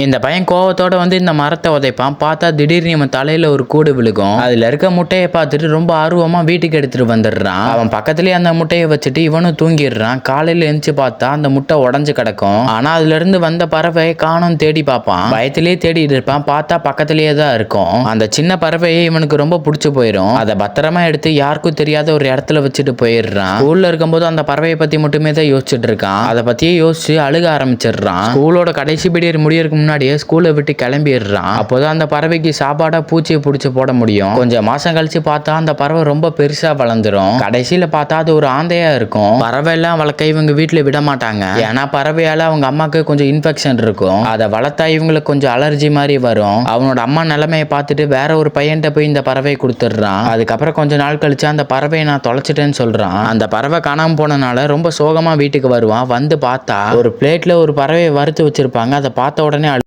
இந்த பையன் கோவத்தோட வந்து இந்த மரத்தை உதைப்பான். பார்த்தா திடீர்னு இவன் தலையில ஒரு கூடு விழுகும். அதுல இருக்க முட்டையை பார்த்துட்டு ரொம்ப ஆர்வமா வீட்டுக்கு எடுத்துட்டு வந்துடுறான். அவன் பக்கத்துலயே அந்த முட்டையை வச்சுட்டு இவனும் தூங்கிடுறான். காலையில எந்திரிச்சு பார்த்தா அந்த முட்டை உடஞ்சு கிடக்கும். ஆனா அதுல இருந்து வந்த பறவையை காணும் தேடி பார்ப்பான். பயத்திலேயே தேடிட்டு இருப்பான். பார்த்தா பக்கத்திலேயே தான் இருக்கும். அந்த சின்ன பறவையை இவனுக்கு ரொம்ப பிடிச்சு போயிடும் அதை பத்திரமா எடுத்து யாருக்கும் தெரியாத ஒரு இடத்துல வச்சுட்டு போயிடுறான். ஸ்கூல்ல இருக்கும்போது அந்த பறவையை பத்தி மட்டுமே தான் யோசிச்சுட்டு இருக்கான். அதை பத்தியே யோசிச்சு அழுக ஆரம்பிச்சிடுறான். ஸ்கூலோட கடைசி பீரியட் முடியிருக்கும் முன்னாடியே ஸ்கூலை விட்டு கிளம்பிடுறான். அப்போதான் அந்த பறவைக்கு சாப்பாடா பூச்சியை பிடிச்சி போட முடியும். கொஞ்சம் மாசம் கழிச்சு பார்த்தா அந்த பறவை ரொம்ப பெருசா வளர்ந்துரும். கடைசியில பார்த்தா அது ஒரு ஆந்தையா இருக்கும். பறவை எல்லாம் வளர்க்க இவங்க வீட்டுல விட மாட்டாங்க. ஏன்னா பறவையால அவங்க அம்மாக்கு கொஞ்சம் இன்ஃபெக்ஷன் இருக்கும். அதை வளர்த்தா இவங்களுக்கு கொஞ்சம் அலர்ஜி மாதிரி வரும். அவனோட அம்மா நிலைமையை பார்த்துட்டு வேற ஒரு பையன்கிட்ட போய் இந்த பறவையை கொடுத்துட்றான். அதுக்கப்புறம் கொஞ்ச நாள் கழிச்சு அந்த பறவையை நான் தொலைச்சிட்டேன்னு சொல்றான். அந்த பறவை காணாம போனனால ரொம்ப சோகமா வீட்டுக்கு வருவான். வந்து பார்த்தா ஒரு பிளேட்ல ஒரு பறவையை வறுத்து வச்சிருப்பாங்க. அதை பார்த்த உடனே